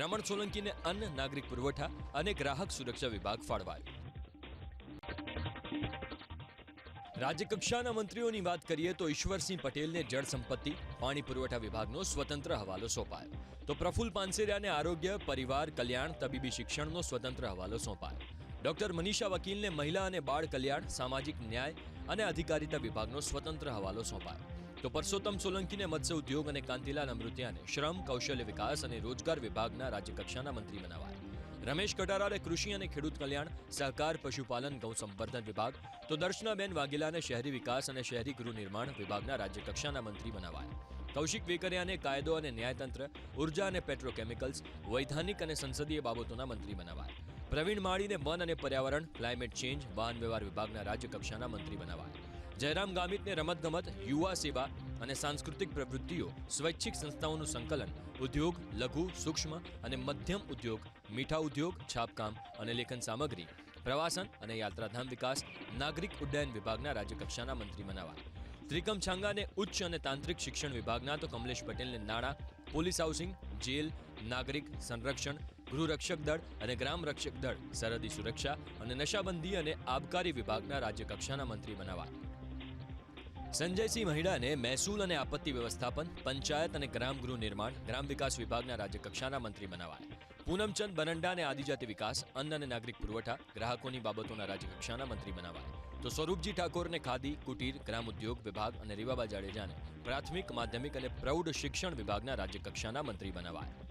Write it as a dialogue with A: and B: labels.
A: રમણ સોલંકીને અન્ન, નાગરિક પુરવઠા અને ગ્રાહક સુરક્ષા વિભાગ ફાળવાયો. રાજ્યકક્ષાના મંત્રીઓની વાત કરીએ તો ઈશ્વરસિંહ પટેલને જળ સંપત્તિ, પાણી પુરવઠા વિભાગનો સ્વતંત્ર હવાલો સોંપાયો. તો પ્રફુલ પાનસેરિયાને આરોગ્ય, પરિવાર, કલ્યાણ, તબીબી શિક્ષણનો સ્વતંત્ર હવાલો સોંપાયો. ડોક્ટર મનીષા વકીલને મહિલા અને બાળ કલ્યાણ, સામાજિક ન્યાય અને અધિકારિતા વિભાગનો સ્વતંત્ર હવાલો સોંપાયો. તો પરસોત્તમ સોલંકીને મત્સ્ય ઉદ્યોગ અને કાંતિલાલ અમૃતિયાને શ્રમ, કૌશલ્ય વિકાસ અને રોજગાર વિભાગના રાજ્યકક્ષાના મંત્રી બનાવાયા. રમેશ કટારાને કૃષિ અને ખેડૂત કલ્યાણ, સહકાર, પશુપાલન, ગૌ વિભાગ, તો દર્શનાબેન વાઘેલાને શહેરી વિકાસ અને શહેરી ગૃહ નિર્માણ વિભાગના રાજ્યકક્ષાના મંત્રી બનાવાયા. કૌશિક વેકરિયાને કાયદો અને ન્યાયતંત્ર, ઊર્જા અને પેટ્રોકેમિકલ્સ, વૈધાનિક અને સંસદીય બાબતોના મંત્રી બનાવાયા. પ્રવીણ માળીને વન અને પર્યાવરણ, ક્લાઇમેટ ચેન્જ, વાહન વ્યવહાર વિભાગના રાજ્યકક્ષાના મંત્રી બનાવાયા. જયરામ ગામિતને રમતગમત, યુવા સેવા અને સાંસ્કૃતિક પ્રવૃત્તિઓ, સ્વૈચ્છિક સંસ્થાઓનું સંકલન, ઉદ્યોગ, લઘુ, સૂક્ષ્મ અને મધ્યમ ઉદ્યોગ, મીઠા ઉદ્યોગ, છાપકામ અને લેખન સામગ્રી, પ્રવાસન અને યાત્રાધામ વિકાસ, નાગરિક ઉડ્ડયન વિભાગના રાજ્યકક્ષાના મંત્રી બનાવા ત્રિકમ છાંગાને ઉચ્ચ અને તાંત્રિક શિક્ષણ વિભાગના તો કમલેશ પટેલને નાણાં, પોલીસ હાઉસિંગ, જેલ, નાગરિક સંરક્ષણ, ગૃહરક્ષક દળ અને ગ્રામ રક્ષક દળ, સરહદી સુરક્ષા અને નશાબંધી અને આબકારી વિભાગના રાજ્યકક્ષાના મંત્રી બનાવાયા સંજયસિંહ મહિડાને મહેસૂલ અને આપત્તિ વ્યવસ્થાપન, પંચાયત અને ગ્રામ ગૃહ નિર્માણ, ગ્રામ વિકાસ વિભાગના રાજ્યકક્ષાના મંત્રી બનાવાયા. પૂનમચંદ બરંડાને આદિજાતિ વિકાસ, અન્ન અને નાગરિક પુરવઠા, ગ્રાહકોની બાબતોના રાજ્યકક્ષાના મંત્રી બનાવાયા. તો સ્વરૂપજી ઠાકોરને ખાદી, કુટીર, ગ્રામ ઉદ્યોગ વિભાગ અને રીવાબા જાડેજાને પ્રાથમિક, માધ્યમિક અને પ્રૌઢ શિક્ષણ વિભાગના રાજ્યકક્ષાના મંત્રી બનાવાયા.